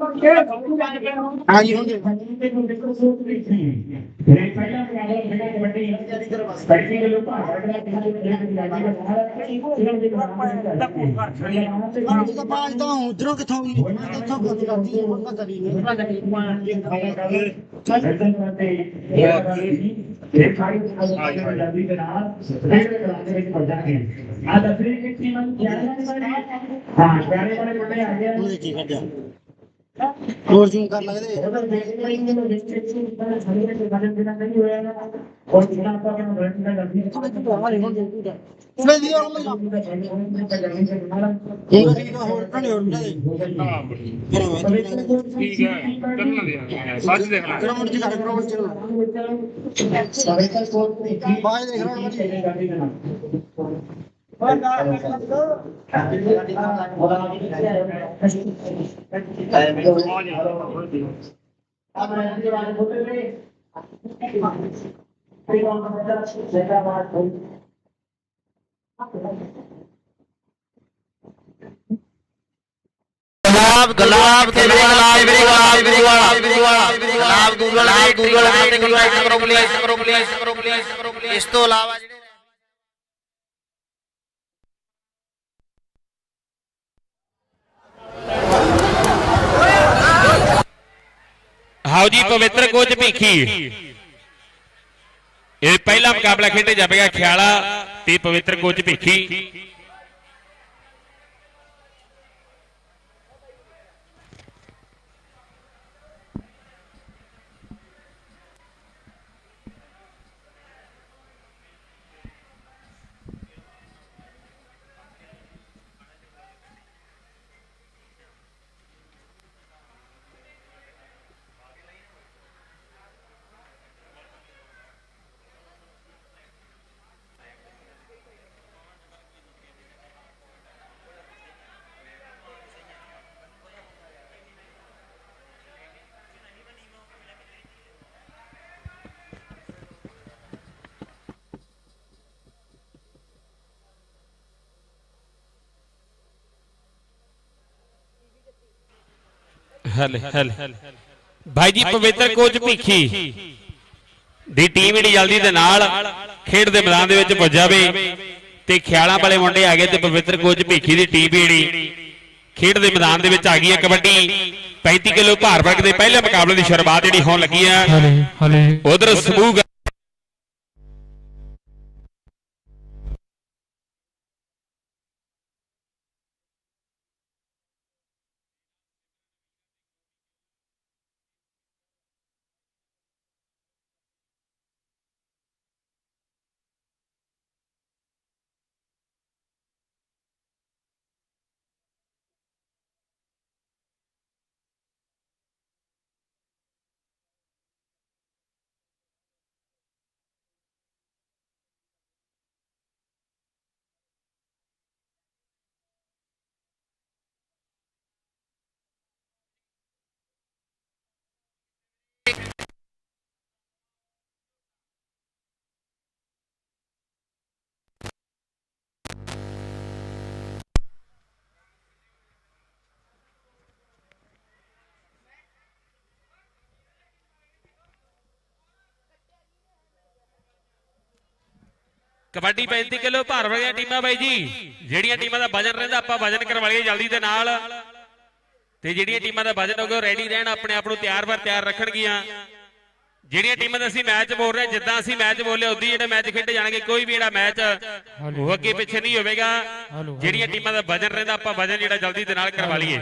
ਹਾਂਜੀ ਹੁਣ ਤਾਂ ਬਾਜ ਤਾਂ ਉਧਰੋਂ ਕਿੱਥੋਂ ਵੀ ਕਿੱਥੋਂ ਗੱਲ ਕਰਦੀ ਹੈ ਉਹਨਾਂ ਹੋਰ ਜੂਮ ਕਰ ਲੱਗਦੇ ਉਹਦੇ ਦੀ ਮੈਂ ਇਹ ਠੀਕ ਆ ਹੋਰ ਢਣੇ ਹੋਰ ਮੈਂ ਠੀਕ ਹੈ ਕਰਨਾ ਦੇ ਸੱਚ ਦੇਖਣਾ ਗਰਾਊਂਡ 'ਚ ਕਰ ਗਰਾਊਂਡ 'ਚ ਬਾਜ ਦੇਖ ਰਹਾ ਗੁਲਾਬ ਗੁਲਾਬ ਤੇ ਮੇਰੇ ਗੁਲਾਬ ਮੇਰੇ ਗੁਲਾਬ ਮੇਰੇ ਹਾਉ ਜੀ ਪਵਿੱਤਰ ਕੋਚ ਭੀਖੀ। ਇਹ ਪਹਿਲਾ ਮੁਕਾਬਲਾ ਖੇਡਿਆ ਜਾਵੇਗਾ ਖਿਆਲਾ ਤੇ ਪਵਿੱਤਰ ਕੋਚ ਭੀਖੀ। ਹਲੇ ਹਲੇ ਭਾਈ ਜੀ ਪਵਿੱਤਰ ਕੋਚ ਭੀਖੀ। ਦੀ ਟੀਮ ਜਿਹੜੀ ਜਲਦੀ ਦੇ ਨਾਲ ਖੇਡ ਦੇ ਮੈਦਾਨ ਦੇ ਵਿੱਚ ਪੁੱਜਾਵੇ ਤੇ ਖਿਆਲਾਂ ਵਾਲੇ ਮੁੰਡੇ ਆ ਗਏ ਤੇ ਪਵਿੱਤਰ ਕੋਚ ਭੀਖੀ ਦੀ ਟੀਮ ਜਿਹੜੀ ਖੇਡ ਦੇ ਮੈਦਾਨ ਦੇ ਵਿੱਚ ਆ ਗਈ ਹੈ ਕਬੱਡੀ। 35 ਕਿਲੋ ਭਾਰ ਵਰਗ ਦੇ ਪਹਿਲੇ ਮੁਕਾਬਲੇ ਦੀ ਸ਼ੁਰੂਆਤ ਜਿਹੜੀ ਹੋਣ ਲੱਗੀ ਹੈ। ਹਲੇ ਹਲੇ। ਉਧਰ ਸਮੂਹ ਕਬੱਡੀ 35 ਕਿਲੋ ਭਾਰ ਵਾਲੀਆਂ ਟੀਮਾਂ ਬਾਈ ਜੀ। ਜਿਹੜੀਆਂ ਟੀਮਾਂ ਦਾ ਵਜਨ ਰਹਿੰਦਾ ਆਪਾਂ ਵਜਨ ਕਰਵਾ ਲਈਏ ਜਲਦੀ ਦੇ ਨਾਲ। ਤੇ ਜਿਹੜੀਆਂ ਟੀਮਾਂ ਦਾ ਵਜਨ ਹੋਗਾ ਰੈਡੀ ਰਹਿਣ ਆਪਣੇ ਆਪ ਨੂੰ ਤਿਆਰ ਬਰ ਤਿਆਰ ਰੱਖਣਗੀਆਂ। ਜਿਹੜੀਆਂ ਟੀਮਾਂ ਦਾ ਅਸੀਂ ਮੈਚ ਬੋਲ ਰਹੇ ਜਿੱਦਾਂ ਅਸੀਂ ਮੈਚ ਬੋਲੇ ਉਦੋਂ ਜਿਹੜੇ ਮੈਚ ਖੇਡੇ ਜਾਣਗੇ ਕੋਈ ਵੀ ਜਿਹੜਾ ਮੈਚ ਉਹ ਅੱਗੇ ਪਿੱਛੇ ਨਹੀਂ ਹੋਵੇਗਾ। ਜਿਹੜੀਆਂ ਟੀਮਾਂ ਦਾ ਵਜਨ ਰਹਿੰਦਾ ਆਪਾਂ ਵਜਨ ਜਿਹੜਾ ਜਲਦੀ ਦੇ ਨਾਲ ਕਰਵਾ ਲਈਏ।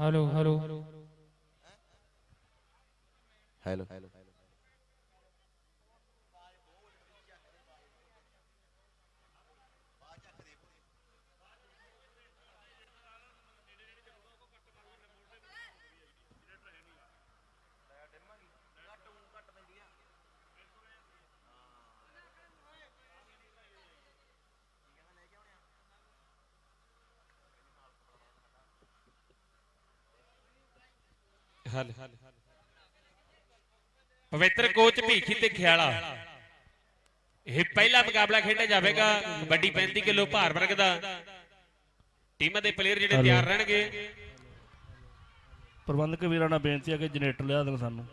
Hello hello. Hello. Pavittar coach Bhikhi ਤੇ ਖਿਆਲਾ। ਇਹ ਪਹਿਲਾ ਮੁਕਾਬਲਾ ਖੇਡਿਆ ਜਾਵੇਗਾ ਕਬੱਡੀ 35 ਕਿਲੋ ਭਾਰ ਵਰਗ ਦਾ। ਟੀਮਾਂ ਦੇ ਪਲੇਅਰ ਜਿਹੜੇ ਤਿਆਰ ਰਹਿਣਗੇ। ਪ੍ਰਬੰਧਕ ਵੀਰਾਂ ਨਾਲ ਬੇਨਤੀ ਹੈ ਕਿ ਜਨਰੇਟਰ ਲਿਆ ਦੇਣ ਸਾਨੂੰ।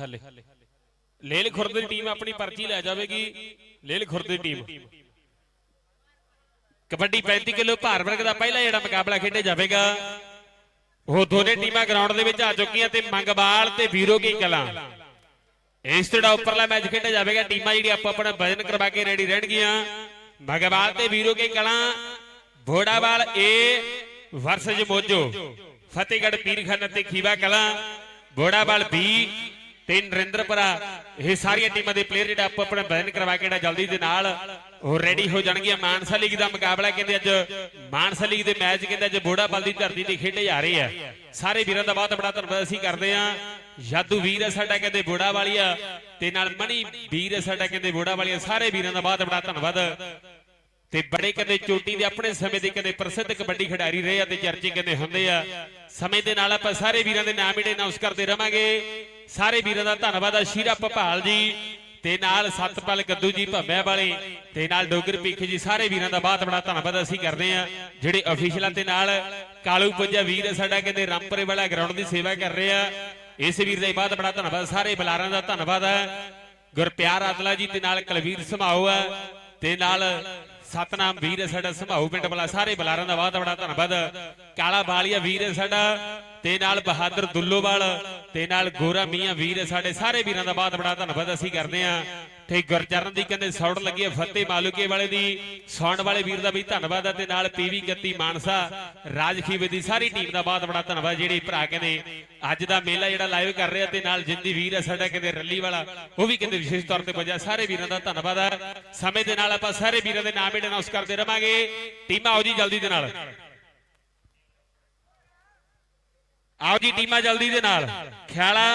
ਹਲੇ। ਲੇਲ ਖੁਰਦ ਦੀ ਟੀਮ ਆਪਣੀ ਪਰਚੀ ਲੈ ਜਾਵੇਗੀ। ਲੇਲ ਖੁਰਦ ਦੀ ਟੀਮ। ਕਬੱਡੀ 35 ਕਿਲੋ ਭਾਰ ਵਰਗ ਦਾ ਪਹਿਲਾ ਜਿਹੜਾ ਮੁਕਾਬਲਾ ਖੇਡਿਆ ਜਾਵੇਗਾ। ਉਹ ਦੋਨੇ ਟੀਮਾਂ ਗਰਾਊਂਡ ਦੇ ਵਿੱਚ ਆ ਚੁੱਕੀਆਂ ਤੇ ਮੰਗਵਾਲ ਤੇ ਵੀਰੋ ਕੀ ਕਲਾਂ। ਇਸ ਜਿਹੜਾ ਉੱਪਰਲਾ ਮੈਚ ਖੇਡਿਆ ਜਾਵੇਗਾ, ਟੀਮਾਂ ਜਿਹੜੀ ਆਪੋ ਆਪਣਾ ਵਜਨ ਕਰਵਾ ਕੇ ਰੈਡੀ ਰਹਿਣਗੀਆਂ। ਮੰਗਵਾਲ ਤੇ ਵੀਰੋ ਕੀ ਕਲਾਂ। ਭੋੜਾਵਾਲ ਏ ਵਰਸਜ ਮੋਜੋ ਫਤਿਹਗੜ੍ਹ ਪੀਰਖਾਨਾ ਅਤੇ ਖੀਵਾ ਕਲਾਂ। ਭੋੜਾਵਾਲ ਬੀ ਤੇ ਨਰਿੰਦਰਪੁਰਾ ਇਹ ਸਾਰੀਆਂ ਟੀਮਾਂ ਦੇ ਪਲੇਅਰ ਜਿਹੜਾ ਆਪੋ ਆਪਣਾ ਵਜਨ ਕਰਵਾ ਕੇ ਜਿਹੜਾ ਜਲਦੀ ਦੇ ਨਾਲ ਉਹ ਰੈਡੀ ਹੋ ਜਾਣਗੀਆਂ। ਮਾਨਸਾ ਲੀਗ ਦਾ ਮੁਕਾਬਲਾ ਕਹਿੰਦੇ ਅੱਜ, ਮਾਨਸਾ ਲੀਗ ਦੇ ਮੈਚ ਕਹਿੰਦੇ ਅੱਜ ਬੋੜਾਵਾਲ ਦੀ ਧਰਤੀ ਤੇ ਖੇਡੇ ਜਾ ਰਹੇ ਆ। ਸਾਰੇ ਵੀਰਾਂ ਦਾ ਬਹੁਤ ਬੜਾ ਧੰਨਵਾਦ ਅਸੀਂ ਕਰਦੇ ਆ ਜਾਦੂ ਵੀਰ ਹੈ ਸਾਡਾ ਕਹਿੰਦੇ ਬੋੜਾ ਵਾਲੀਆ ਤੇ ਨਾਲ ਮਣੀ ਵੀਰ ਹੈ ਸਾਡਾ ਕਹਿੰਦੇ ਬੋੜਾ ਵਾਲੀਆ। ਸਾਰੇ ਵੀਰਾਂ ਦਾ ਬਹੁਤ ਬੜਾ ਧੰਨਵਾਦ। ਤੇ ਬੜੇ ਕਦੇ ਚੋਟੀ ਦੇ ਆਪਣੇ ਸਮੇਂ ਦੇ ਕਦੇ ਪ੍ਰਸਿੱਧ ਕਬੱਡੀ ਖਿਡਾਰੀ ਰਹੇ ਆ ਤੇ ਚਰਚੇ ਕਹਿੰਦੇ ਹੁੰਦੇ ਆ। ਸਮੇਂ ਦੇ ਨਾਲ ਆਪਾਂ ਸਾਰੇ ਵੀਰਾਂ ਦੇ ਨਾਮ ਜਿਹੜੇ ਅਨਾਉਂਸ ਕਰਦੇ ਰਵਾਂਗੇ। ਸਾਰੇ ਵੀਰਾਂ ਦਾ ਧੰਨਵਾਦ ਆ ਸ਼ੀਰਾ ਭਪਾਲ ਜੀ ਤੇ ਨਾਲ ਸਤਪਾਲ ਕੱਦੂ ਜੀ ਭੰਮਿਆ ਵਾਲੇ ਤੇ ਨਾਲ ਡੋਗਰ ਭੀਖ ਜੀ, ਸਾਰੇ ਵੀਰਾਂ ਦਾ ਬਹੁਤ ਬੜਾ ਧੰਨਵਾਦ ਅਸੀਂ ਕਰਦੇ ਆ। ਜਿਹੜੇ ਅਫੀਸ਼ੀਅਲਾਂ ਤੇ ਨਾਲ ਕਾਲੂ ਪੁੱਜਾ ਵੀਰ ਸਾਡਾ, ਕਹਿੰਦੇ ਰਾਮਪੁਰੇ ਵਾਲਾ ਗਰਾਊਂਡ ਦੀ ਸੇਵਾ ਕਰ ਰਹੇ ਆ। ਇਸ ਵੀਰ ਦਾ ਹੀ ਬਹੁਤ ਬੜਾ ਧੰਨਵਾਦ, ਸਾਰੇ ਬੁਲਾਰਾਂ ਦਾ ਧੰਨਵਾਦ ਹੈ ਗੁਰਪਿਆਰ ਆਦਲਾ ਜੀ ਤੇ ਨਾਲ ਕਲਵੀਰ ਸਮਾਉ ਹੈ ਤੇ ਨਾਲ ਸਤਨਾਮ ਵੀਰ ਹੈ ਸਾਡਾ ਸਮਾਉ ਪਿੰਡ ਵਾਲਾ ਸਾਰੇ ਬੁਲਾਰਾਂ ਦਾ ਬਹੁਤ ਬੜਾ ਧੰਨਵਾਦ। ਕਾਲਾ ਬਾਲੀਆ ਵੀਰ ਹੈ ਸਾਡਾ ਤੇ ਨਾਲ ਬਹਾਦਰ ਦੁੱਲੋਵਾਲ, ਤੇ ਨਾਲ ਗੋਰਾ ਮੀਆਂ ਵੀਰ ਸਾਡੇ ਸਾਰੇ ਵੀਰਾਂ ਦਾ ਬਹੁਤ ਬੜਾ ਧੰਨਵਾਦ ਅਸੀਂ ਕਰਦੇ ਆਂ ਤੇ ਗੁਰਚਰਨ ਦੀ ਕਹਿੰਦੇ ਸੌੜ ਲੱਗੀ ਹੈ, ਫਤਿਹ ਮਾਲੂਕੇ ਵਾਲੇ ਦੀ, ਸੌਣ ਵਾਲੇ ਵੀਰ ਦਾ ਵੀ ਧੰਨਵਾਦ ਹੈ ਤੇ ਨਾਲ ਪੀਵੀ ਗੱਤੀ ਮਾਨਸਾ ਰਾਜਖੀਵੇ ਦੀ ਸਾਰੀ ਟੀਮ ਦਾ ਬਹੁਤ ਬੜਾ ਧੰਨਵਾਦ, ਜਿਹੜੇ ਭਰਾ ਕਹਿੰਦੇ ਅੱਜ ਦਾ ਮੇਲਾ ਜਿਹੜਾ ਲਾਈਵ ਕਰ ਰਿਹਾ ਤੇ ਨਾਲ ਜਿੰਦੀ ਵੀਰ ਹੈ ਸਾਡਾ ਕਹਿੰਦੇ ਰੱਲੀ ਵਾਲਾ, ਉਹ ਵੀ ਕਹਿੰਦੇ ਵਿਸ਼ੇਸ਼ ਤੌਰ ਤੇ ਪੁੱਜਿਆ, ਸਾਰੇ ਵੀਰਾਂ ਦਾ ਧੰਨਵਾਦ ਹੈ। ਸਮੇਂ ਦੇ ਨਾਲ ਆਪਾਂ ਸਾਰੇ ਵੀਰਾਂ ਦੇ ਨਾਮ ਜਿਹੜੇ ਅਨਾਉਂਸ ਕਰਦੇ ਰਵਾਂਗੇ। ਟੀਮਾਂ ਆਓ ਜੀ ਜਲਦੀ ਦੇ ਨਾਲ। ਆਓ ਜੀ ਟੀਮਾਂ ਜਲਦੀ ਦੇ ਨਾਲ। ਖਿਆਲਾ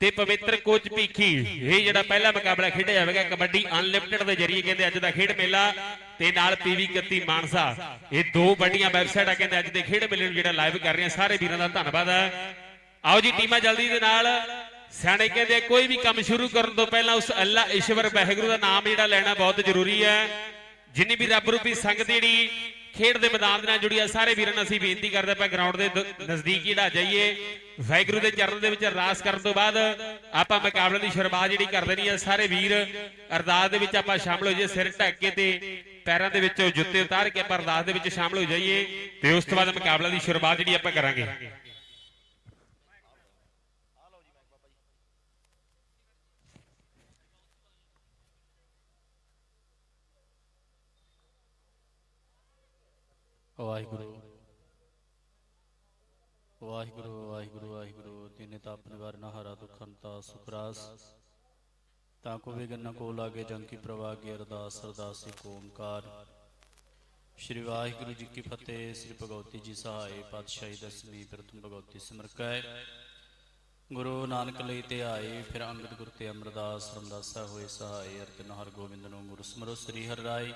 ਤੇ ਪਵਿੱਤਰ ਕੋਚ ਭੀਖੀ। ਇਹ ਜਿਹੜਾ ਪਹਿਲਾ ਮੁਕਾਬਲਾ ਖੇਡਿਆ ਜਾਵੇਗਾ, ਕਬੱਡੀ ਅਨਲਿਮਟਿਡ ਦੇ ਜਰੀਏ ਕਹਿੰਦੇ ਅੱਜ ਦਾ ਖੇਡ ਮੇਲਾ ਤੇ ਨਾਲ ਪੀਵੀ 31 ਮਾਨਸਾ। ਇਹ ਦੋ ਵੱਡੀਆਂ ਵੈਬਸਾਈਟਾਂ ਕਹਿੰਦੇ ਅੱਜ ਦੇ ਖੇਡ ਮੇਲੇ ਨੂੰ ਜਿਹੜਾ ਲਾਈਵ ਕਰ ਰਹੀਆਂ ਸਾਰੇ ਵੀਰਾਂ ਦਾ ਧੰਨਵਾਦ ਹੈ ਆਓ ਜੀ, ਟੀਮਾਂ ਜਲਦੀ ਦੇ ਨਾਲ। ਸਿਆਣੇ ਕਹਿੰਦੇ ਕੋਈ ਵੀ ਕੰਮ ਸ਼ੁਰੂ ਕਰਨ ਤੋਂ ਪਹਿਲਾਂ ਉਸ ਅੱਲਾ ਈਸ਼ਵਰ ਵਾਹਿਗੁਰੂ ਦਾ ਨਾਮ ਜਿਹੜਾ ਲੈਣਾ ਬਹੁਤ ਜ਼ਰੂਰੀ ਹੈ ਜਿੰਨੀ ਵੀ ਰੱਬ ਰੂਪੀ ਸੰਗਤ ਜਿਹੜੀ ਖੇਡ ਦੇ ਮੈਦਾਨ ਦੇ ਨਾਲ ਜੁੜੀ ਸਾਰੇ ਵੀਰਾਂ ਨੂੰ ਅਸੀਂ ਬੇਨਤੀ ਕਰਦੇ ਆਪਾਂ ਗਰਾਊਂਡ ਦੇ ਦ- ਨਜ਼ਦੀਕ ਜਿਹੜਾ ਜਾਈਏ। ਵਾਹਿਗੁਰੂ ਦੇ ਚਰਨ ਦੇ ਵਿੱਚ ਅਰਦਾਸ ਕਰਨ ਤੋਂ ਬਾਅਦ ਆਪਾਂ ਮੁਕਾਬਲੇ ਦੀ ਸ਼ੁਰੂਆਤ ਜਿਹੜੀ ਕਰ ਦੇਣੀ ਹੈ। ਸਾਰੇ ਵੀਰ ਅਰਦਾਸ ਦੇ ਵਿੱਚ ਆਪਾਂ ਸ਼ਾਮਲ ਹੋ ਜਾਈਏ, ਸਿਰ ਢੱਕ ਕੇ ਤੇ ਪੈਰਾਂ ਦੇ ਵਿੱਚੋਂ ਜੁੱਤੇ ਉਤਾਰ ਕੇ ਆਪਾਂ ਅਰਦਾਸ ਦੇ ਵਿੱਚ ਸ਼ਾਮਲ ਹੋ ਜਾਈਏ ਤੇ ਉਸ ਤੋਂ ਬਾਅਦ ਮੁਕਾਬਲੇ ਦੀ ਸ਼ੁਰੂਆਤ ਜਿਹੜੀ ਆਪਾਂ ਕਰਾਂਗੇ। ਵਾਹਿਗੁਰੂ। ਵਾਹਿਗੁਰੂ ਵਾਹਿਗੁਰੂ ਵਾਹਿਗੁਰੂ ਤਿਨੇ ਤਾਪ ਨਿਵਾਰਨਾ ਹਰਾ ਦੁਖੰਤਾ ਸੁਖਰਾਸ ਤਾਂ ਕੋ ਵਿਗਨ ਕੋ ਲਾਗੇ ਜੰਗ ਕੀ ਪ੍ਰਵਾਗੇ ਅਰਦਾਸ, ਅਰਦਾਸੀ ਕੋ ਓੰਕਾਰ। ਸ਼੍ਰੀ ਵਾਹਿਗੁਰੂ ਜੀ ਕੀ ਫਤਿਹ, ਸ੍ਰੀ ਭਗਵਤੀ ਜੀ ਸਹਾਏ, ਪਾਤਸ਼ਾਹੀ ਦਸਵੀਂ ਪ੍ਰਥਮ ਭਗਵਤੀ ਸਿਮਰਕੈ। ਗੁਰੂ ਨਾਨਕ ਲਈ ਤੇ ਆਏ, ਫਿਰ ਅੰਗਦ ਗੁਰ ਤੇ ਅਮਰਦਾਸ ਰਮਦਾਸਾ ਹੋਏ ਸਹਾਏ, ਅਰਜਨ ਹਰ ਗੋਬਿੰਦ ਨੂੰ ਗੁਰੂ ਸਮਰੋ ਸ੍ਰੀ ਹਰਿ ਰਾਏ।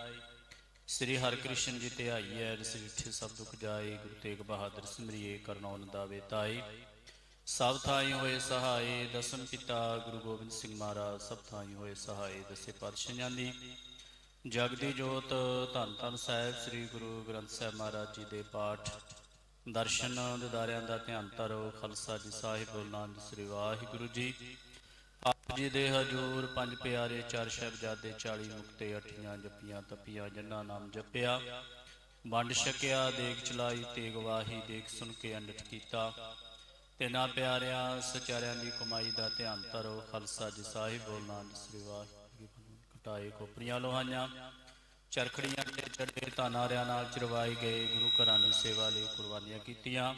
ਸ੍ਰੀ ਹਰਿਕ੍ਰਿਸ਼ਨ ਜੀ ਤੇ ਆਈਐ ਜਿਸ ਵਿਠੇ ਸਭ ਦੁਖ ਜਾਏ, ਗੁਰੂ ਤੇਗ ਬਹਾਦਰ ਸਿਮਰਿਏ ਕਰਨੌਨ ਦਾਵੇ ਤਾਏ। ਸਭ ਥਾਈ ਹੋਏ ਸਹਾਏ, ਦਸਮ ਪਿਤਾ ਗੁਰੂ ਗੋਬਿੰਦ ਸਿੰਘ ਮਹਾਰਾਜ, ਸਭ ਥਾਈ ਹੋਏ ਸਹਾਏ, ਦਸੇ ਪਾਤਸ਼ਾਹਾਂ ਦੀ ਜਗਦੀ ਜੋਤ ਧੰਨ ਧੰਨ ਸਾਹਿਬ, ਸ੍ਰੀ ਗੁਰੂ ਗ੍ਰੰਥ ਸਾਹਿਬ ਮਹਾਰਾਜ ਜੀ ਦੇ ਪਾਠ। ਦਰਸ਼ਨ ਦਿਦਾਰਿਆਂ ਦਾ ਧਿਆਨ ਧਰੋ, ਖਾਲਸਾ ਜੀ ਸਾਹਿਬ ਬੋਲਨਾਮ ਸ੍ਰੀ ਵਾਹਿਗੁਰੂ ਜੀ। ਆਪ ਜੀ ਦੇ ਹਜੂਰ ਪੰਜ ਪਿਆਰੇ ਚਾਰ ਸਾਹਿਬਜ਼ਾਦੇ 40 ਮੁਕਤੇ ਅਠੀਆਂ ਜਪੀਆਂ ਤਪੀਆਂ ਜਿਨ੍ਹਾਂ ਨਾਮ ਜਪਿਆ। ਵੰਡ ਛਕਿਆ ਦੇਖ ਚਲਾਈ ਤੇ ਗਵਾਹੀ ਦੇਖ ਸੁਣ ਕੇ ਅੰਡਟ ਕੀਤਾ। ਤੇ ਨਾ ਪਿਆਰਿਆਂ, ਸਚਾਰਿਆਂ ਦੀ ਕਮਾਈ ਦਾ ਧਿਆਨ ਧਰੋ, ਖਾਲਸਾ ਜੀ ਸਾਹਿਬ ਬੋਲਨਾਮ ਸ੍ਰੀ ਵਾਹਿਗੁਰੂ। ਕਟਾਏ ਕੋਪਰੀਆਂ ਲੋਹਾਈਆਂ, ਚਰਖੜੀਆਂ ਤੇ ਚੜੇ ਤਾਨਾਰਿਆਂ ਨਾਲ ਚਰਵਾਈ ਗਏ, ਗੁਰੂ ਘਰਾਂ ਦੀ ਸੇਵਾ ਲਈ ਕੁਰਬਾਨੀਆਂ ਕੀਤੀਆਂ।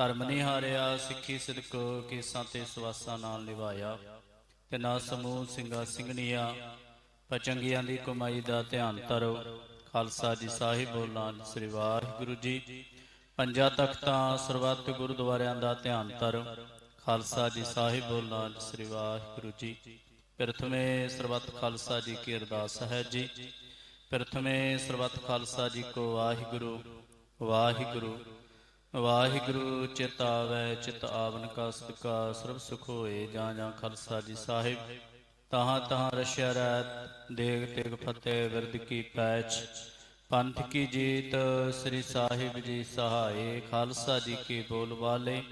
ਧਰਮ ਨਹੀਂ ਹਾਰਿਆ ਸਿੱਖੀ ਸਿਦਕ ਕੇਸਾਂ ਤੇ ਸਵਾਸਾਂ ਨਾਲ ਨਿਭਾਇਆ। ਤੇ ਨਾ ਸਮੂਹ ਸਿੰਘਾਂ ਸਿੰਘਣੀਆਂ ਪਚੰਗੀਆਂ ਦੀ ਕਮਾਈ ਦਾ ਧਿਆਨ ਧਰੋ। ਖਾਲਸਾ ਜੀ ਸਾਹਿਬ ਬੋਲਾਂ ਸ੍ਰੀ ਵਾਹਿਗੁਰੂ ਜੀ। ਪੰਜਾਂ ਤਖਤਾਂ, ਸਰਬੱਤ ਗੁਰਦੁਆਰਿਆਂ ਦਾ ਧਿਆਨ ਧਰੋ। ਖਾਲਸਾ ਜੀ ਸਾਹਿਬ ਬੋਲਾਂ ਸ੍ਰੀ ਵਾਹਿਗੁਰੂ ਜੀ। ਪ੍ਰਥਮੇ ਸਰਬੱਤ ਖਾਲਸਾ ਜੀ ਕੀ ਅਰਦਾਸ ਹੈ ਜੀ। ਪ੍ਰਥਮੇ ਸਰਬੱਤ ਖਾਲਸਾ ਜੀ ਕੋ ਵਾਹਿਗੁਰੂ ਵਾਹਿਗੁਰੂ। ਵਾਹਿਗੁਰੂ, ਚਿਤ ਆਵੈ, ਚਿਤ ਆਵਨ ਕਾ ਸਦਕਾ, ਸਰਬ ਸੁਖ ਹੋਏ, ਜਾਂ ਜਾਂ ਖਾਲਸਾ ਜੀ ਸਾਹਿਬ। ਤਹਾਂ ਤਹਾਂ ਰਸ਼ਿਆ ਰਹਿਤ ਦੇਗ ਤੇਗ ਫਤਿਹ ਵਿਰਦ ਕੀ ਪੈਚ। ਪੰਥ ਕੀ ਜੀਤ, ਸ੍ਰੀ ਸਾਹਿਬ ਜੀ ਸਹਾਏ, ਖਾਲਸਾ ਜੀ ਕੀ ਬੋਲ ਵਾਲੇ।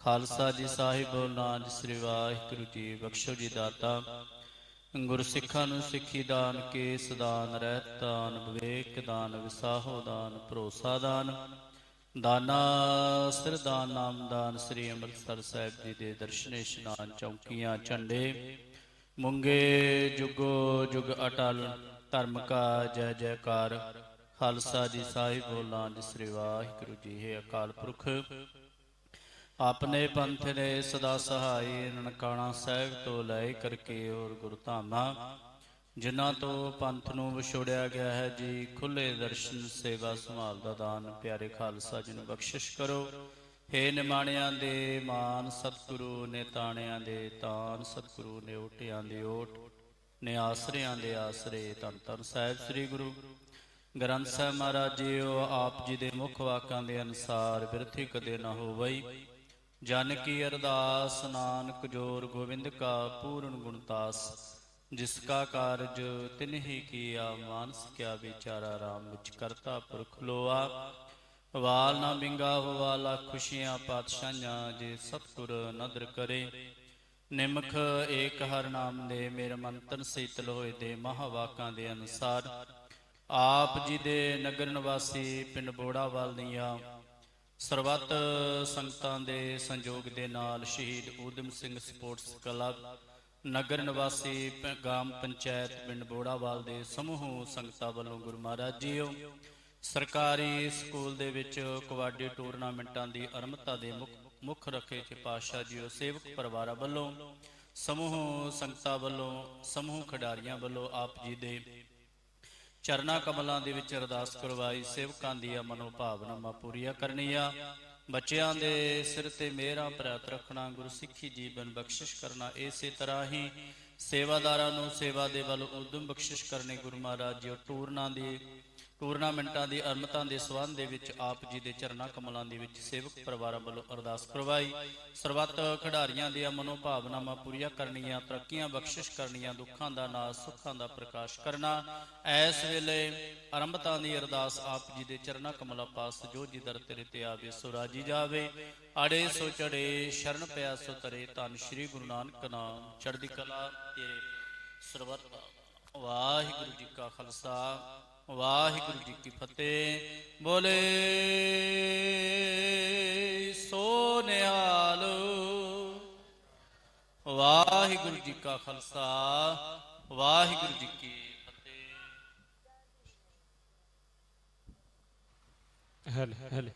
ਖਾਲਸਾ ਜੀ ਸਾਹਿਬ ਬੋਲਨਾਜ ਸ੍ਰੀ ਵਾਹਿਗੁਰੂ ਜੀ ਬਖਸ਼ੋ ਜੀ ਦਾਤਾ। ਗੁਰ ਸਿੱਖਾਂ ਨੂੰ ਸਿੱਖੀ ਦਾਨ ਕੇਸ ਦਾਨ ਰਹਿਤ ਦਾਨ ਵਿਵੇਕ ਦਾਨ, ਵਿਸਾਹੋ ਦਾਨ, ਭਰੋਸਾ ਦਾਨ। ਦਾਨਾ ਸਿਰ ਦਾਨ ਸ੍ਰੀ ਅੰਮ੍ਰਿਤਸਰ ਸਾਹਿਬ ਜੀ ਦੇ ਦਰਸ਼ਨ ਇਸ਼ਨਾਨ ਚੌਕੀਆਂ, ਝੰਡੇ, ਮੁੰਗੇ, ਜੁਗੋ, ਜੁਗ ਅਟਲ ਧਰਮ ਕਾ ਜੈ ਜੈਕਾਰ, ਖਾਲਸਾ ਜੀ ਸਾਹਿਬ ਬੋਲਾਂ ਜੀ ਸ੍ਰੀ ਵਾਹਿਗੁਰੂ ਜੀ, ਹੈ ਅਕਾਲ ਪੁਰਖ। ਆਪਨੇ ਪੰਥ ਨੇ ਸਦਾ ਸਹਾਈ ਨਨਕਾਣਾ ਸਾਹਿਬ ਤੋਂ ਲੈ ਕਰਕੇ ਔਰ ਗੁਰੂ ਧਾਮਾਂ ਜਿਨ੍ਹਾਂ ਤੋਂ ਪੰਥ ਨੂੰ ਵਿਛੋੜਿਆ ਗਿਆ ਹੈ ਜੀ, ਖੁੱਲੇ ਦਰਸ਼ਨ, ਸੇਵਾ ਸੰਭਾਲ ਦਾ ਦਾਨ, ਪਿਆਰੇ ਖਾਲਸਾ ਜੀ ਨੂੰ ਬਖਸ਼ਿਸ਼ ਕਰੋ। ਹੇ ਨਿਮਾਣਿਆਂ ਦੇ, ਮਾਨ ਸਤਿਗੁਰੂ ਨੇ ਤਾਣਿਆਂ ਦੇ, ਤਾਨ ਸਤਿਗੁਰੂ ਨੇ ਓਟਿਆਂ ਦੇ ਓਟ ਨੇ ਆਸਰਿਆਂ ਦੇ ਆਸਰੇ ਧੰਨ ਧੰਨ ਸਾਹਿਬ ਸ੍ਰੀ ਗੁਰੂ। ਗ੍ਰੰਥ ਸਾਹਿਬ ਮਹਾਰਾਜ ਜੀਓ ਆਪ ਜੀ ਦੇ ਮੁੱਖ ਵਾਕਾਂ ਦੇ ਅਨੁਸਾਰ ਬਿਰਥੀ ਕਦੇ ਨਾ ਹੋਵਈ। ਜਨ ਕੀ ਅਰਦਾਸ, ਨਾਨਕ ਜੋਰ, ਗੋਬਿੰਦ ਕਾ ਪੂਰਨ ਗੁਣਤਾਸ ਜਿਸ ਕਾ ਕਾਰਜ ਤਿਨਹੀ ਕੀਆ, ਮਾਨਸ ਕਿਆ ਵਿਚਾਰਾ ਰਾਮ ਵਿੱਚ ਕਰਤਾ ਪੁਰਖ ਲੋਆ। ਵਾਲ ਨਾ ਬਿੰਗਾ ਹੋਵਾ ਖੁਸ਼ੀਆਂ ਪਾਤਸ਼ਾਹਾਂ ਜੇ ਸਤਿਗੁਰ ਨਦਰ ਕਰੇ। ਨਿਮਖ ਏਕ ਹਰ ਨਾਮ ਦੇ, ਮੇਰੇ ਮੰਤਨ ਸੀਤਲ ਹੋਏ ਦੇ, ਮਹਾਵਾਕਾਂ ਦੇ ਅਨੁਸਾਰ। ਆਪ ਜੀ ਦੇ ਨਗਰ ਨਿਵਾਸੀ, ਪਿੰਡ ਬੋੜਾਵਾਲ ਦੀਆਂ। ਸਰਬੱਤ ਸੰਗਤਾਂ ਦੇ ਸੰਯੋਗ ਦੇ ਨਾਲ ਸ਼ਹੀਦ ਊਧਮ ਸਿੰਘ ਸਪੋਰਟਸ ਕਲੱਬ ਨਗਰ ਨਿਵਾਸੀ ਪ- ਗਾਮ ਪੰਚਾਇਤ ਪਿੰਡ ਬੋੜਾਵਾਲ ਦੇ ਸਮੂਹ ਸੰਗਤਾਂ ਵੱਲੋਂ ਗੁਰੂ ਮਹਾਰਾਜ ਜੀਓ। ਸਰਕਾਰੀ ਸਕੂਲ ਦੇ ਵਿੱਚ ਕਬੱਡੀ ਟੂਰਨਾਮੈਂਟਾਂ ਦੀ ਅਰਮਤਾ ਦੇ ਮੁੱਖ ਮੁੱਖ ਰੱਖੇ ਚ ਪਾਤਸ਼ਾਹ ਜੀਓ ਸੇਵਕ ਪਰਿਵਾਰਾਂ ਵੱਲੋਂ ਸਮੂਹ ਸੰਗਤਾਂ ਵੱਲੋਂ, ਸਮੂਹ ਖਿਡਾਰੀਆਂ ਵੱਲੋਂ ਆਪ ਜੀ ਦੇ ਚਰਨਾ ਕਮਲਾਂ ਦੇ ਵਿੱਚ ਅਰਦਾਸ ਕਰਵਾਈ, ਸੇਵਕਾਂ ਦੀਆਂ ਮਨੋ ਭਾਵਨਾਵਾਂ ਪੂਰੀਆਂ ਕਰਨੀਆਂ। ਬੱਚਿਆਂ ਦੇ ਸਿਰ ਤੇ ਮੇਰਾ ਪ੍ਰਤ ਰੱਖਣਾ ਗੁਰੂ ਸਿੱਖੀ ਜੀਵਨ ਬਖਸ਼ਿਸ਼ ਕਰਨਾ, ਇਸੇ ਤਰ੍ਹਾਂ ਹੀ ਸੇਵਾਦਾਰਾਂ ਨੂੰ ਸੇਵਾ ਦੇ ਵੱਲ ਉਦਮ ਬਖਸ਼ਿਸ਼ ਕਰਨੇ ਗੁਰੂ ਮਹਾਰਾਜ ਜੀ ਟੂਰਨਾ ਦੀ, ਟੂਰਨਾਮੈਂਟਾਂ ਦੀ ਅਰਮਤਾਂ ਦੇ ਸਬੰਧ ਦੇ ਵਿੱਚ ਆਪ ਜੀ ਦੇ ਚਰਨਾ ਕਮਲਾਂ ਦੇ ਵਿੱਚ ਸੇਵਕ ਪਰਿਵਾਰਾਂ ਵੱਲੋਂ ਅਰਦਾਸ ਕਰਵਾਈ। ਸਰਬੱਤ ਖਿਡਾਰੀਆਂ ਦੀਆਂ ਮਨੋ ਭਾਵਨਾਵਾਂ ਪੂਰੀਆਂ ਕਰਨੀਆਂ, ਤਰੱਕੀਆਂ ਬਖਸ਼ਿਸ਼ ਕਰਨੀਆਂ, ਦੁੱਖਾਂ ਦਾ ਨਾਸ਼, ਸੁੱਖਾਂ ਦਾ ਪ੍ਰਕਾਸ਼ ਕਰਨਾ ਐਸ ਵੇਲੇ ਆਰੰਭਤਾ ਦੀ ਅਰਦਾਸ ਆਪ ਜੀ ਦੇ ਚਰਨਾ ਕਮਲਾਂ ਪਾਸ ਜੋ ਜੀ ਦਰ ਤੇਰੇ ਤੇ ਆਵੇ, ਸੋ ਰਾਜੀ ਜਾਵੇ। ਅੜੇ ਸੋ ਚੜੇ, ਸ਼ਰਨ ਪਿਆ ਸੋ ਤਰੇ, ਧੰਨ ਸ਼੍ਰੀ ਗੁਰੂ ਨਾਨਕ ਨਾਮ, ਚੜ੍ਹਦੀ ਕਲਾ ਤੇਰੇ ਸਰਬੱਤ ਵਾਹਿਗੁਰੂ ਜੀ ਕਾ ਖਾਲਸਾ, ਵਾਹਿਗੁਰੂ ਜੀ ਕੀ ਫਤਿਹ। ਬੋਲੇ ਸੋ ਨਿਹਾਲ। ਵਾਹਿਗੁਰੂ ਜੀ ਕਾ ਖਾਲਸਾ, ਵਾਹਿਗੁਰੂ ਜੀ ਕੀ ਫਤਿਹ। ਹਲ ਹਲ।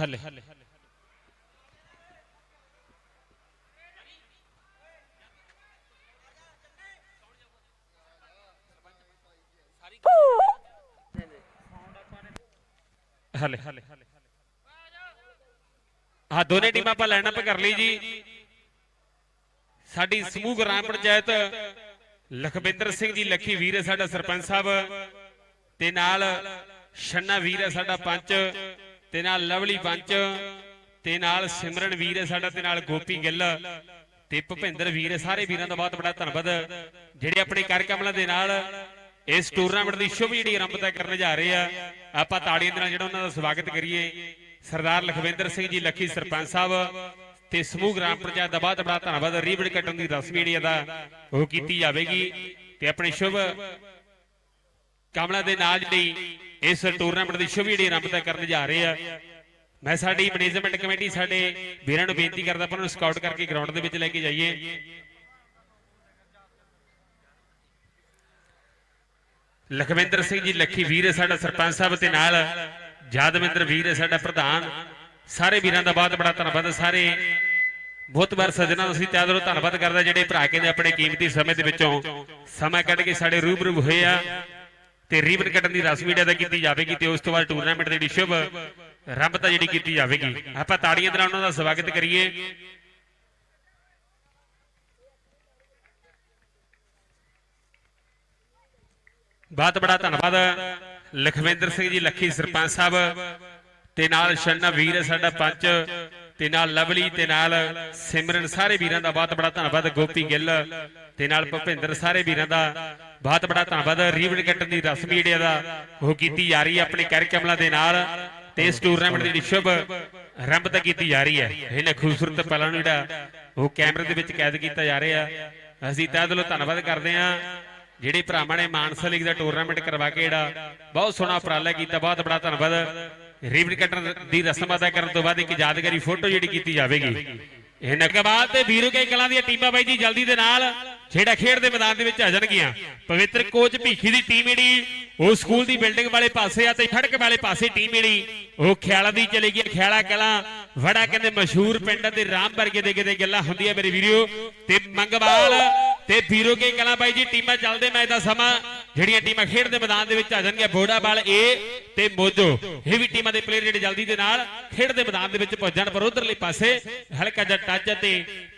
ਹਲ। ਹਲ। ਹਲ ਆ ਦੋਨੇ ਟੀਮਾਂ ਆਪਾਂ ਲਾਈਨ ਅਪ ਕਰ ਲਈ ਜੀ। ਸਾਡੀ ਸਮੂਹ ਗ੍ਰਾਮ ਪੰਚਾਇਤ ਲਖਵਿੰਦਰ ਸਿੰਘ ਜੀ ਲੱਖੀ ਵੀਰ ਹੈ ਸਾਡਾ ਸਰਪੰਚ ਸਾਹਿਬ। ਤੇ ਨਾਲ ਛੰਨਾ ਵੀਰ ਹੈ ਸਾਡਾ ਪੰਚ। ਤੇ ਨਾਲ ਲਵਲੀ ਪੰਚ, ਤੇ ਨਾਲ ਸਿਮਰਨ ਵੀਰ ਹੈ ਸਾਡਾ, ਤੇ ਨਾਲ ਗੋਪੀ ਗਿੱਲ, ਤੇ ਭੁਪਿੰਦਰ ਵੀਰ ਸਾਰੇ ਵੀਰਾਂ ਦਾ ਬਹੁਤ ਬੜਾ ਧੰਨਵਾਦ। ਜਿਹੜੇ ਆਪਣੇ ਕਾਰਜਕਰਮਾਂ ਦੇ ਨਾਲ ਇਸ ਟੂਰਨਾਮੈਂਟ ਦੀ ਸ਼ੁਭ ਜਿਹੜੀ ਆਰੰਭਤਾ ਕਰਨ ਜਾ ਰਹੇ ਆ, ਆਪਾਂ ਤਾੜੀਆਂ ਦੇ ਨਾਲ ਜਿਹੜਾ ਉਹਨਾਂ ਦਾ ਸਵਾਗਤ ਕਰੀਏ। ਸਰਦਾਰ ਲਖਵਿੰਦਰ ਸਿੰਘ ਜੀ, ਲੱਖੀ ਸਰਪੰਚ ਸਾਹਿਬ ਤੇ ਸਮੂਹ ਗ੍ਰਾਮ ਪੰਚਾਇਤ ਦਾ ਬਹੁਤ ਬੜਾ ਧੰਨਵਾਦ। ਰੀਬਨ ਕੱਟਣ ਦੀ ਰਸਮੀ ਜਿਹੜੀ ਦਾ, ਉਹ ਕੀਤੀ ਜਾਵੇਗੀ। ਤੇ ਆਪਣੇ ਸ਼ੁਭ ਕਮਲਾ ਦੇ ਨਾਲ ਜਿਹੜੀ ਇਸ ਟੂਰਨਾਮੈਂਟ ਦੀ ਸ਼ੁਭ ਜਿਹੜੀ ਆਰੰਭਤਾ ਕਰਨ ਜਾ ਰਹੇ ਆ। ਮੈਂ ਸਾਡੀ ਮੈਨੇਜਮੈਂਟ ਕਮੇਟੀ ਸਾਡੇ ਵੀਰਾਂ ਨੂੰ ਬੇਨਤੀ ਕਰਦਾ ਆਪਾਂ ਨੂੰ ਸਕਾਊਟ ਕਰਕੇ ਗਰਾਊਂਡ ਦੇ ਵਿੱਚ ਲੈ ਕੇ ਜਾਈਏ। ਲਖਵਿੰਦਰ ਸਿੰਘ ਜੀ ਲੱਖੀ ਵੀਰ ਹੈ ਸਾਡਾ ਸਰਪੰਚ ਸਾਹਿਬ ਤੇ ਨਾਲ। ਜਾਦਵਿੰਦਰ ਵੀਰ ਹੈ ਸਾਡਾ ਪ੍ਰਧਾਨ। ਸਾਰੇ ਵੀਰਾਂ ਦਾ ਬਹੁਤ ਬੜਾ ਧੰਨਵਾਦ। ਸਾਰੇ ਬਹੁਤ ਵਾਰ ਸੱਜਣਾ ਤੁਸੀਂ ਤਹਿ ਧੰਨਵਾਦ ਕਰਦਾ ਜਿਹੜੇ ਭਰਾ ਕਹਿੰਦੇ ਆਪਣੇ ਕੀਮਤੀ ਸਮੇਂ ਦੇ ਵਿੱਚੋਂ ਸਮਾਂ ਕੱਢ ਕੇ ਸਾਡੇ ਰੂਬਰੂ ਹੋਏ ਆ। ਤੇ ਰੀਬਨ ਕੱਟਣ ਦੀ ਰਸਮੀ ਅਦਾ ਕੀਤੀ ਜਾਵੇਗੀ ਤੇ ਉਸ ਤੋਂ ਬਾਅਦ ਟੂਰਨਾਮੈਂਟ ਦੀ ਜਿਹੜੀ ਸ਼ੁਭ ਆਰੰਭਤਾ ਜਿਹੜੀ ਕੀਤੀ ਜਾਵੇਗੀ। ਆਪਾਂ ਤਾੜੀਆਂ ਦੇ ਨਾਲ ਉਹਨਾਂ ਦਾ ਸਵਾਗਤ ਕਰੀਏ। ਬਹੁਤ ਬੜਾ ਧੰਨਵਾਦ ਲਖਵਿੰਦਰ ਸਿੰਘ ਜੀ, ਲੱਖੀ ਸਰਪੰਚ ਸਾਹਿਬ ਤੇ ਨਾਲ ਸ਼ੰਨਾ ਵੀਰ ਸਾਡਾ ਪੰਚ। ਤੇ ਨਾਲ ਲਵਲੀ, ਤੇ ਨਾਲ ਸਿਮਰਨ, ਸਾਰੇ ਵੀਰਾਂ ਦਾ ਬਹੁਤ ਬੜਾ ਧੰਨਵਾਦ, ਗੋਪੀ ਗਿੱਲ। ਤੇ ਨਾਲ ਭੁਪਿੰਦਰ, ਸਾਰੇ ਵੀਰਾਂ ਦਾ ਬਹੁਤ ਬੜਾ ਧੰਨਵਾਦ। ਰੀਬਨ ਕੱਟਣ ਦੀ ਰਸਮੀ ਜਿਹੜੀ ਦਾ ਉਹ ਕੀਤੀ ਜਾ ਰਹੀ ਹੈ ਆਪਣੇ ਕਾਰਜਕਰਮਾਂ ਦੇ ਨਾਲ। ਤੇ ਇਸ ਟੂਰਨਾਮੈਂਟ ਦੀ ਜਿਹੜੀ ਸ਼ੁਭ ਆਰੰਭਤਾ ਕੀਤੀ ਜਾ ਰਹੀ ਹੈ ਇਹਨਾਂ ਖੂਬਸੂਰਤ ਪਲਾਂ ਨੂੰ ਜਿਹੜਾ ਉਹ ਕੈਮਰੇ ਦੇ ਵਿੱਚ ਕੈਦ ਕੀਤਾ ਜਾ ਰਿਹਾ। ਅਸੀਂ ਤਹਿ ਦਿਲੋਂ ਧੰਨਵਾਦ ਕਰਦੇ ਹਾਂ। ਜਿਹੜੇ ਭਰਾਵਾਂ ਨੇ ਮਾਨਸਾ ਲੀਗ ਦਾ ਟੂਰਨਾਮੈਂਟ ਕਰਵਾ ਕੇ ਜਿਹੜਾ ਬਹੁਤ ਸੋਹਣਾ ਉਪਰਾਲਾ ਕੀਤਾ, ਬਹੁਤ ਬੜਾ ਧੰਨਵਾਦ। ਰੀਬਨ ਕੱਟਣ ਦੀ ਰਸਮ ਅਦਾ ਕਰਨ ਤੋਂ ਬਾਅਦ ਇੱਕ ਯਾਦਗਾਰੀ ਫੋਟੋ ਜਿਹੜੀ ਕੀਤੀ ਜਾਵੇਗੀ। ਇਹਨਾਂ ਕੇ ਬਾਅਦ ਤੇ ਵੀਰੂ ਕੇ ਕਲਾਂ ਦੀਆਂ ਟੀਮਾਂ ਬਾਈ ਜੀ ਜਲਦੀ ਦੇ ਨਾਲ ਜਿਹੜਾ ਖੇਡ ਦੇ ਮੈਦਾਨ ਦੇ ਵਿੱਚ ਆ ਜਾਣਗੀਆਂ। ਪਵਿੱਤਰ ਕੋਚ ਭੀਖੀ ਦੀ ਟੀਮ ਜਿਹੜੀ, ਉਹ ਸਕੂਲ ਦੀ ਬਿਲਡਿੰਗ ਵਾਲੇ ਪਾਸੇ ਆ ਤੇ ਖੜਕ ਵਾਲੇ ਪਾਸੇ ਟੀਮ ਜਿਹੜੀ, ਉਹ ਖਿਆਲਾ ਦੀ ਚਲੀ ਗਈ ਖਿਆਲਾ ਕਲਾਂ ਵੜਾ ਕਹਿੰਦੇ ਮਸ਼ਹੂਰ ਪਿੰਡ ਤੇ ਰਾਮ ਵਰਗੇ ਦੇ ਕਿਤੇ ਗੱਲਾਂ ਹੁੰਦੀਆਂ ਮੇਰੇ ਵੀਰੋ। ਤੇ ਮੰਗਵਾਲ ਤੇ ਵੀਰੋ ਕੇ ਕਲਾਂ ਬਾਈ ਜੀ, ਟੀਮਾਂ ਚੱਲਦੇ ਮੈਚ ਦਾ ਸਮਾਂ। ਜਿਹੜੀਆਂ ਟੀਮਾਂ ਖੇਡ ਦੇ ਮੈਦਾਨ ਦੇ ਵਿੱਚ ਆ ਜਾਣਗੀਆਂ ਬੋੜਾਵਾਲ ਏ ਤੇ ਮੋਜੋ। ਇਹ ਵੀ ਟੀਮਾਂ ਦੇ ਪਲੇਅਰ ਜਿਹੜੇ ਜਲਦੀ ਦੇ ਨਾਲ ਖੇਡ ਦੇ ਮੈਦਾਨ ਦੇ ਵਿੱਚ ਪਹੁੰਚਣ ਪਰ ਉਧਰਲੇ ਪਾਸੇ ਹਲਕਾ ਜਿਹਾ ਟੱਚ ਤੇ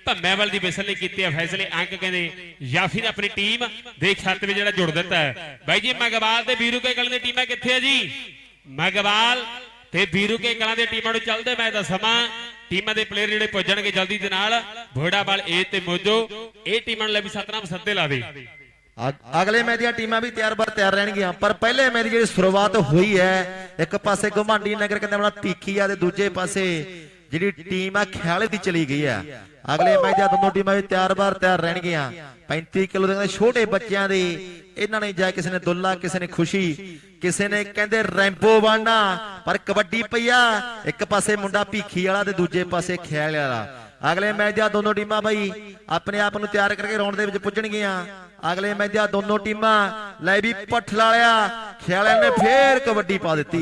ਭੰਮੇਵਾਲ ਦੀ ਵਿਸਲ ਲਈ ਕੀਤੇ ਆ ਫੈਸਲੇ। ਅੰਕ ਕਹਿੰਦੇ ਜਾਂ ਫਿਰ ਆਪਣੀ ਟੀਮ ਦੇ ਖੱਤ ਵਿੱਚ ਜਿਹੜਾ ਜੁੜ ਦਿੱਤਾ ਹੈ। ਬਾਈ ਜੀ, ਮਗਵਾਲ ਤੇ ਵੀਰੂ ਕੇ ਕਲਾਂ ਦੀ ਟੀਮਾਂ ਕਿੱਥੇ ਆ ਜੀ? ਮਗਵਾਲ ਤੇ ਵੀਰੂ ਕੇ ਕਲਾਂ ਦੇ ਟੀਮਾਂ ਨੂੰ ਚੱਲਦੇ ਮੈਚ ਦਾ ਸਮਾਂ। ਟੀਮਾਂ ਦੇ ਪਲੇਅਰ ਜਿਹੜੇ ਪੁੱਜਣਗੇ ਜਲਦੀ ਦੇ ਨਾਲ ਭੋੜਾਵਾਲ ਏ ਤੇ ਮੋਜੋ। ਇਹ ਟੀਮਾਂ ਨੂੰ ਲੈ ਵੀ ਸਤਨਾਮ ਸੱਦੇ ਲਾਵੇ ਅਗਲੇ ਮੈਚ ਦੀਆਂ ਟੀਮਾਂ ਵੀ ਤਿਆਰ ਬਰ ਤਿਆਰ ਰਹਿਣਗੀਆਂ, ਪਰ ਪਹਿਲੇ ਮੈਚ ਦੀ ਜਿਹੜੀ ਸ਼ੁਰੂਆਤ ਹੋਈ ਹੈ, ਇੱਕ ਪਾਸੇ ਗੁਮਾਂਡੀ ਨਗਰ ਕਹਿੰਦੇ ਆਪਣਾ ਭੀਖੀ ਆ ਤੇ ਦੂਜੇ ਪਾਸੇ ਜਿਹੜੀ ਟੀਮ ਆ ਖਿਆਲੇ ਦੀ ਚਲੀ ਗਈ ਆ ਅਗਲੇ ਮੈਚ ਦੀਆਂ ਦੋਨੋਂ ਟੀਮਾਂ ਵੀ ਤਿਆਰ ਬਰ ਤਿਆਰ ਰਹਿਣਗੀਆਂ। 35 ਕਿਲੋ ਦੇ ਛੋਟੇ ਬੱਚਿਆਂ ਦੇ ਇਹਨਾਂ ਨੇ ਜਾ ਕਿਸੇ ਨੇ ਦੁੱਲਾ, ਕਿਸੇ ਨੇ ਖੁਸ਼ੀ, ਕਿਸੇ ਨੇ ਕਹਿੰਦੇ ਰੈਂਪੋ ਬਣਨਾ ਪਰ ਕਬੱਡੀ ਪਈਆ, ਇੱਕ ਪਾਸੇ ਮੁੰਡਾ ਭੀਖੀ ਵਾਲਾ ਤੇ ਦੂਜੇ ਪਾਸੇ ਖਿਆਲ ਵਾਲਾ। ਅਗਲੇ ਮੈਚ ਦੀਆਂ ਦੋਨੋਂ ਟੀਮਾਂ ਬਾਈ ਆਪਣੇ ਆਪ ਨੂੰ ਤਿਆਰ ਕਰਕੇ ਰੌਂਡ ਦੇ ਵਿੱਚ ਪੁੱਜਣਗੀਆਂ। ਅਗਲੇ ਮੈਚ ਦੀਆਂ ਦੋਨੋਂ ਟੀਮਾਂ, ਲੈ ਵੀ ਪੱਠ ਲਾਲਿਆ ਖਿਆਲਿਆਂ ਨੇ ਫੇਰ ਕਬੱਡੀ ਪਾ ਦਿੱਤੀ ਹੈ।